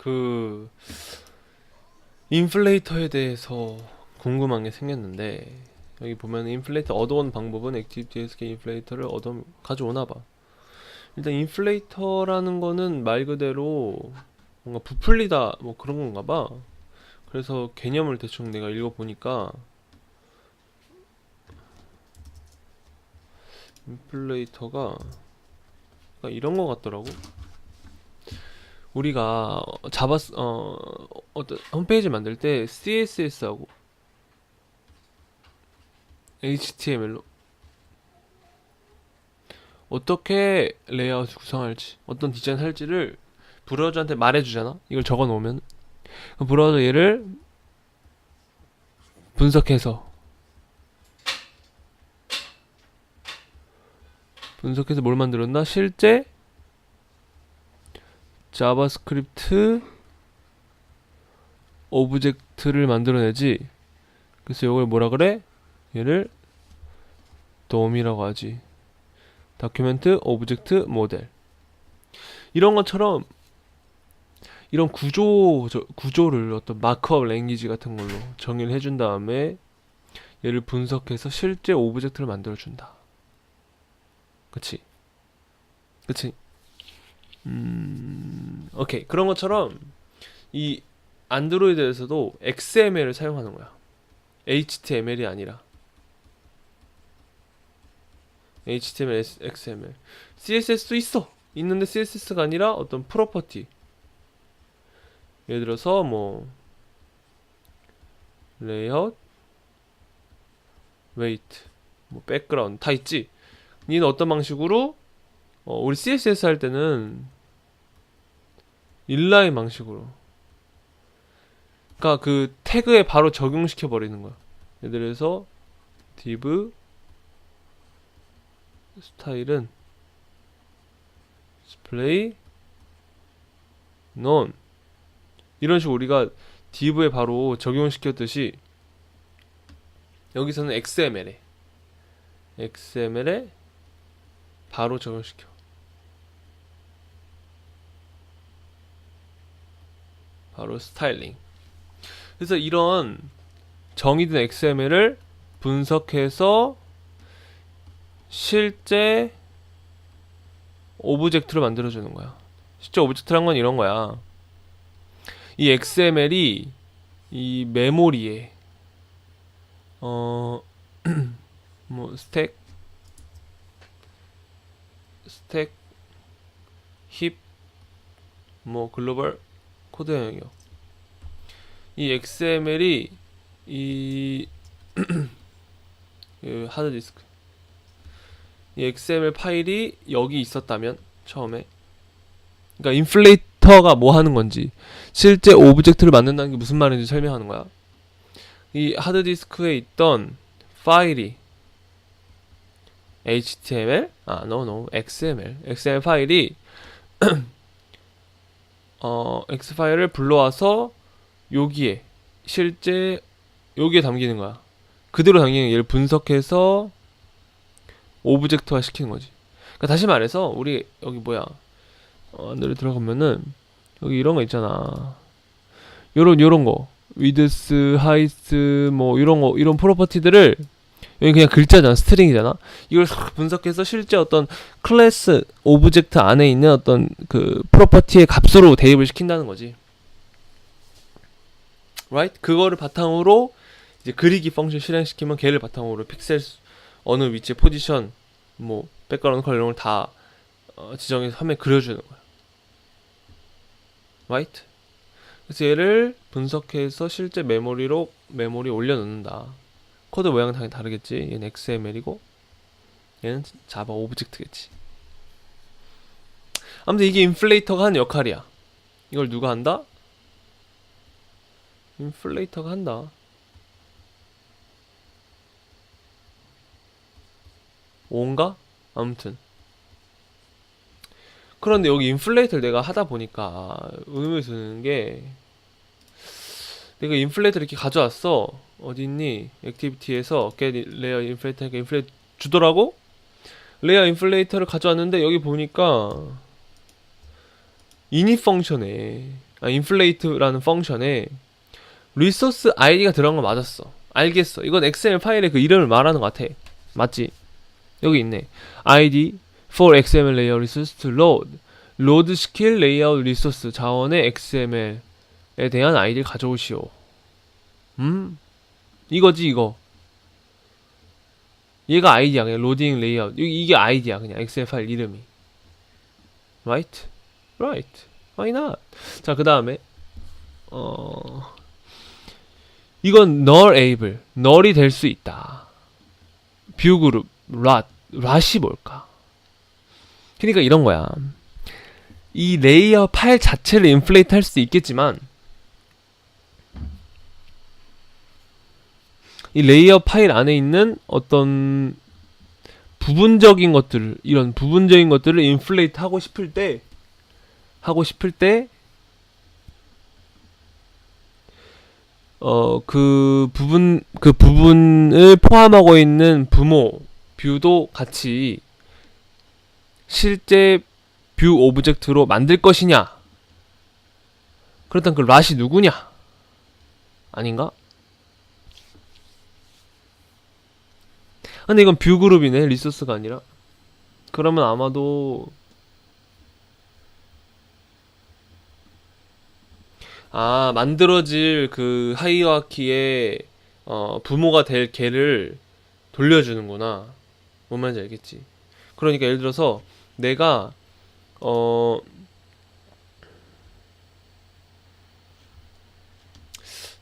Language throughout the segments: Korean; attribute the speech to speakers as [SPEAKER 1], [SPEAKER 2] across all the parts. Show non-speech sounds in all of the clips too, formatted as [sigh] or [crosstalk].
[SPEAKER 1] 그 인플레이터에 대해서 궁금한 게 생겼는데 여기 보면 인플레이터 얻어온 방법은 액티비티에서 인플레이터를 얻어 가져오나 봐. 일단 인플레이터라는 거는 말 그대로 뭔가 부풀리다 뭐 그런 건가 봐. 그래서 개념을 대충 내가 읽어 보니까 인플레이터가 그러니까 이런 거 같더라고. 우리가 자바 어 어떤 홈페이지 만들 때 CSS하고 HTML로 어떻게 레이아웃을 구성할지 어떤 디자인 할지를 브라우저한테 말해주잖아? 이걸 적어 놓으면. 브라우저 얘를 분석해서 분석해서 뭘 만들었나? 실제 자바스크립트 오브젝트를 만들어내지 그래서 이걸 뭐라 그래? 얘를 DOM이라고 하지 다큐멘트 오브젝트 모델 이런 것처럼 이런 구조 저- 구조를 어떤 마크업 랭귀지 같은 걸로 정의를 해준 다음에 얘를 분석해서 실제 오브젝트를 만들어 준다. 그치? 그치? 음, 오케이. 그런 것처럼 이 안드로이드에서도 XML을 사용하는 거야. HTML이 아니라. HTML, XML. CSS도 있어. 있는데 CSS가 아니라 어떤 프로퍼티. 예를 들어서 뭐 레이아웃, 웨이트, 뭐 백그라운드 다 있지. 니는 어떤 방식으로 어, 우리 CSS 할 때는 인라인 방식으로. 그러니까 그 태그에 바로 적용시켜 버리는 거야. 예를 들어서 div 스타일은 display none 이런 식으로 우리가 div에 바로 적용시켰듯이 여기서는 XML에 XML에 바로 적용시켜. 바로 스타일링. 그래서 이런 정의된 XML을 분석해서 실제 오브젝트를 만들어주는 거야. 실제 오브젝트란 건 이런 거야. 이 XML이 이 메모리에 어 [clears throat] 뭐 스택 스택 힙 뭐 글로벌 코드 영역 이 XML이 이이 [clears throat] 하드디스크. 이 XML 파일이 여기 있었다면 처음에 그러니까 인플레이터가 뭐 하는 건지 실제 오브젝트를 만든다는 게 무슨 말인지 설명하는 거야. 이 하드디스크에 있던 파일이 HTML 아 no no XML XML 파일이 [clears throat] 어 X 파일을 불러와서 여기에 실제 여기에 담기는 거야. 그대로 담기는 얘를 분석해서 오브젝트화 시키는 거지. 그러니까 다시 말해서 우리 여기 뭐야 어, 안으로 들어가면은 여기 이런 거 있잖아. 요런 요런 거 위드스 하이스 뭐 이런 거 이런 프로퍼티들을 여기 그냥 글자잖아 스트링이잖아. 이걸 싹 분석해서 실제 어떤 클래스 오브젝트 안에 있는 어떤 그 프로퍼티의 값으로 대입을 시킨다는 거지. Right? 그거를 바탕으로 이제 그리기 펑션 실행시키면 걔를 바탕으로 픽셀 수- 어느 위치에 포지션 뭐 백그라운드 컬러 이런 걸다 어, 지정해서 화면에 그려주는 거야. Right? 그래서 얘를 분석해서 실제 메모리로 메모리에 올려놓는다 코드 모양은 당연히 다르겠지. 얘는 XML이고 얘는 자바 오브젝트겠지. 아무튼 이게 인플레이터가 하는 역할이야. 이걸 누가 한다? 인플레이터가 한다. 온가? 아무튼. 그런데 여기 인플레이터를 내가 하다 보니까 의문이 드는 게 내가 인플레이터를 이렇게 가져왔어. 어디 있니? 액티비티에서 get 레이어 인플레이터니까 인플레이터 주더라고? 레이어 인플레이터를 가져왔는데 여기 보니까 init 펑션에 아, inflate라는 펑션에 리소스 아이디가 들어간 거 맞았어. 알겠어. 이건 XML 파일의 그 이름을 말하는 것 같아. 맞지? 여기 있네. id for XML layer resource to load. 로드 시킬 레이아웃 리소스 자원의 XML에 대한 아이디를 가져오시오. 음? 이거지 이거. 얘가 아이디야 그냥 로딩 레이아웃. 이- 이게 아이디야 그냥 XML 파일 이름이. Right? Right. Why not? 자, 그 다음에, 어, 이건 null able, null이 될 수 있다. 뷰 그룹, rat, rat이 뭘까? 그러니까 이런 거야. 이 레이어 파일 자체를 인플레이트 할 수도 있겠지만, 이 레이어 파일 안에 있는 어떤 부분적인 것들을, 이런 부분적인 것들을 인플레이트 하고 싶을 때, 하고 싶을 때, 어, 그 부분, 그 부분을 포함하고 있는 부모, 뷰도 같이 실제 뷰 오브젝트로 만들 것이냐? 그렇다면 그 랏이 누구냐? 아닌가? 근데 이건 뷰 그룹이네, 리소스가 아니라. 그러면 아마도 아, 만들어질 그 하이어키의 어, 부모가 될 개를 돌려주는구나. 뭔 말인지 알겠지? 그러니까 예를 들어서 내가 어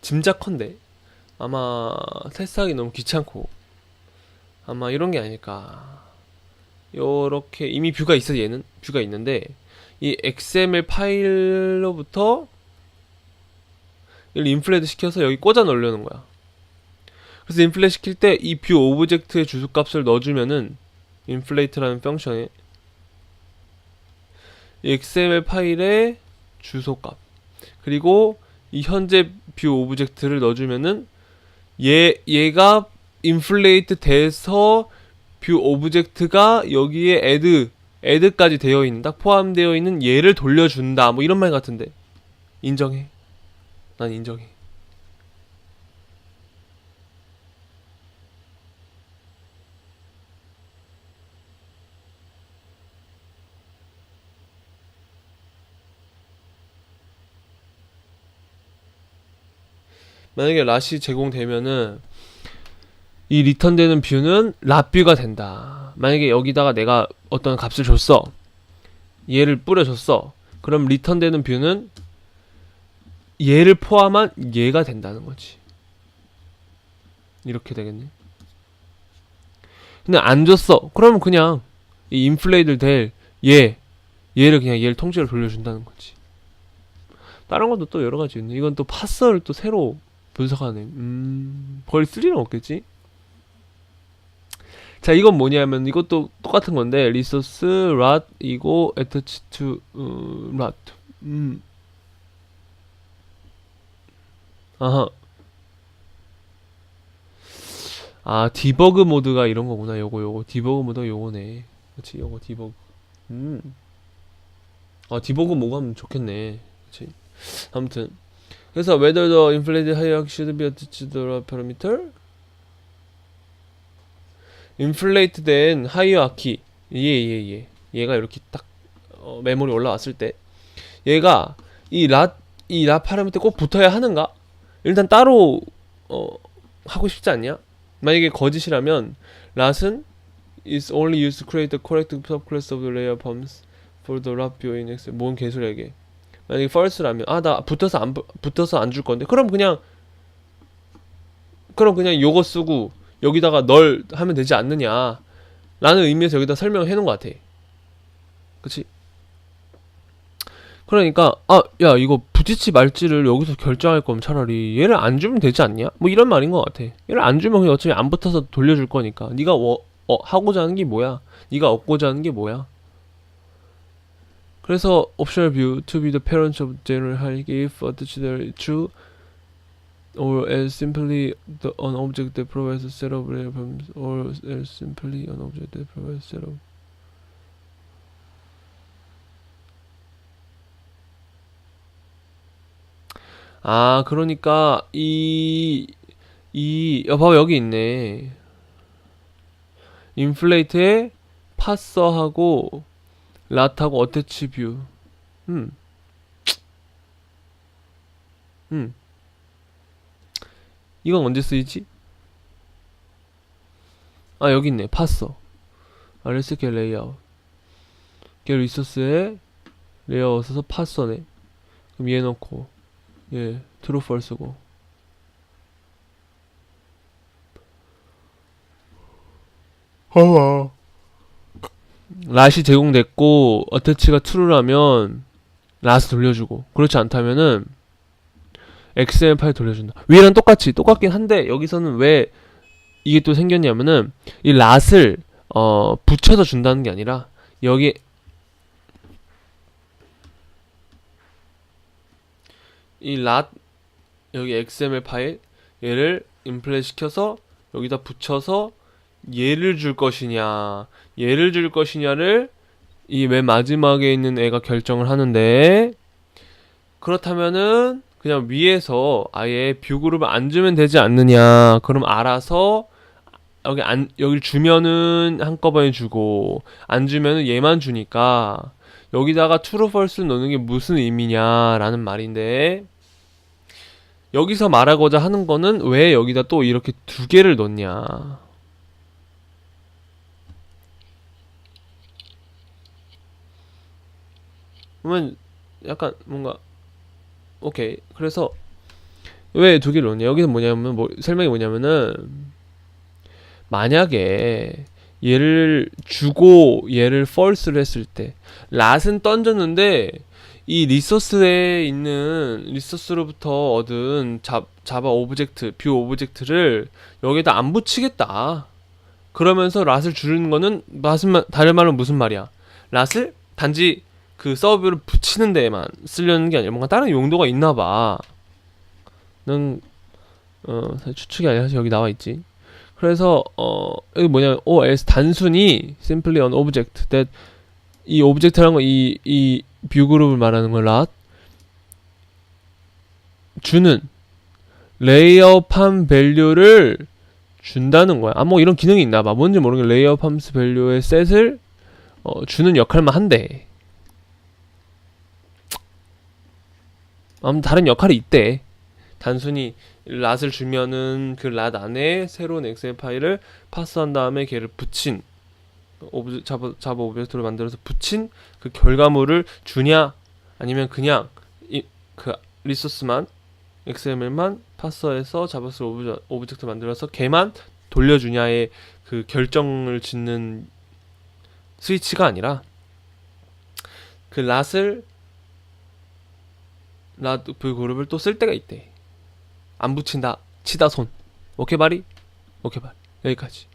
[SPEAKER 1] 짐작컨대 아마 테스트하기 너무 귀찮고 아마 이런 게 아닐까. 요렇게 이미 뷰가 있어 얘는 뷰가 있는데 이 XML 파일로부터 이걸 인플레이트 시켜서 여기 꽂아 넣으려는 거야. 그래서 인플레이트 시킬 때 이 뷰 오브젝트의 주소 값을 넣어주면은 인플레이트라는 펑션에 이 XML 파일의 주소 값 그리고 이 현재 뷰 오브젝트를 넣어주면은 얘 얘가 인플레이트 돼서 뷰 오브젝트가 여기에 애드 애드까지 되어 있는 딱 포함되어 있는 얘를 돌려준다. 뭐 이런 말 같은데. 인정해. 난 인정해. 만약에 랏이 제공되면은 이 리턴되는 뷰는 랏뷰가 된다. 만약에 여기다가 내가 어떤 값을 줬어. 얘를 뿌려줬어. 그럼 리턴되는 뷰는 얘를 포함한 얘가 된다는 거지. 이렇게 되겠네. 근데 안 줬어. 그러면 그냥 이 인플레이드 될 얘, 얘를 그냥 얘를 통째로 돌려준다는 거지. 다른 것도 또 여러 가지 있네. 이건 또 파서를 또 새로 분석하네. 음, 거의 3는 없겠지? 자, 이건 뭐냐면 이것도 똑같은 건데 리소스 rat 이고 attach to 어, rat. 음. 아하. 아, 디버그 모드가 이런 거구나. 요거, 요거. 디버그 모드가 요거네. 그치, 요거, 디버그. 음. 아, 디버그 모드 하면 좋겠네. 그치. 아무튼. 그래서, whether the inflated hierarchy should be attached to the parameter? 인플레이트 된 하이어키. 예, 예, 예. 얘가 이렇게 딱, 어, 메모리 올라왔을 때. 얘가, 이 라, 이라 파라미터 꼭 붙어야 하는가? 일단 따로 어, 하고 싶지 않냐? 만약에 거짓이라면 lat은 is only used to create the correct subclass of the layer forms for the lat view in Excel. 뭔 개소리야 이게? 만약에 false라면 아 나 붙어서 안 부- 붙어서 안 줄 건데 그럼 그냥 그럼 그냥 요거 쓰고 여기다가 널 하면 되지 않느냐? 라는 의미에서 여기다 설명을 해놓은 것 같아. 그치? 그러니까 아 야 이거 붙일지 말지를 여기서 결정할 거면 차라리 얘를 안 주면 되지 않냐? 뭐 이런 말인 것 같아. 얘를 안 주면 그냥 어차피 안 붙어서 돌려줄 거니까. 네가 어, 어 하고자 하는 게 뭐야? 네가 얻고자 하는 게 뭐야? 그래서 optional view to be the parent of general hierarchy if attached true or else simply the, an object that provides a set of layer forms or else simply an object that provides a set of 아, 그러니까 이, 이, 야, 봐봐 여기 있네. 인플레이트에 파서하고 랏하고 어태치 뷰. 음. 음. 이건 언제 쓰이지? 아, 여기 있네. 파서. RS 게 레이아웃. 게 리소스에 레이아웃 써서 파서네. 그럼 얘 넣고 예, 트루 펄스고. 랏이 제공됐고 어태치가 true라면 랏을 돌려주고 그렇지 않다면은 XML 파일 돌려준다. 위랑 똑같이 똑같긴 한데 여기서는 왜 이게 또 생겼냐면은 이 랏을 어 붙여서 준다는 게 아니라 여기 이랏 여기 XML 파일 얘를 인플레 시켜서 여기다 붙여서 얘를 줄 것이냐 얘를 줄 것이냐를 이 맨 마지막에 있는 애가 결정을 하는데 그렇다면은 그냥 위에서 아예 뷰 그룹을 안 주면 되지 않느냐. 그럼 알아서 여기 안 여기를 주면은 한꺼번에 주고 안 주면은 얘만 주니까 여기다가 true false 넣는 게 무슨 의미냐라는 말인데 여기서 말하고자 하는 거는 왜 여기다 또 이렇게 두 개를 넣냐. 그러면 약간 뭔가 오케이. 그래서 왜 두 개를 넣냐? 여기서 뭐냐면 뭐 설명이 뭐냐면은 만약에 얘를 주고 얘를 false를 했을 때 lat은 던졌는데 이 리소스에 있는 리소스로부터 얻은 잡, 자바 오브젝트 뷰 오브젝트를 여기다 안 붙이겠다. 그러면서 lat을 주는 거는 무슨 말- 다른 말로 무슨 말이야? lat을 단지 그 서브를 붙이는 데에만 쓰려는 게 아니라 뭔가 다른 용도가 있나 봐. 는 어, 추측이 아니라 여기 나와 있지. 그래서 어 여기 뭐냐면 OS 단순히 simply an object that 이 오브젝트라는 거이이 뷰 그룹을 말하는 걸 lat 주는 레이어팜 밸류를 준다는 거야. 아 뭐 이런 기능이 있나 봐. 뭔지 모르겠는데 레이어팜스 밸류의 셋을 어, 주는 역할만 한대. 아무튼 다른 역할이 있대. 단순히 랏을 주면은 그 랏 안에 새로운 엑셀 파일을 파스한 다음에 걔를 붙인 오브 자바 자바 오브젝트로 만들어서 붙인 그 결과물을 주냐 아니면 그냥 이 그 리소스만 XML만 파서해서 자바스 오브 오브젝트 만들어서 걔만 돌려주냐의 그 결정을 짓는 스위치가 아니라 그 랏을 라드 그 그룹을 또 쓸 때가 있대. 안 붙인다. 치다 손. 오케이 바리? 오케이 발. 여기까지.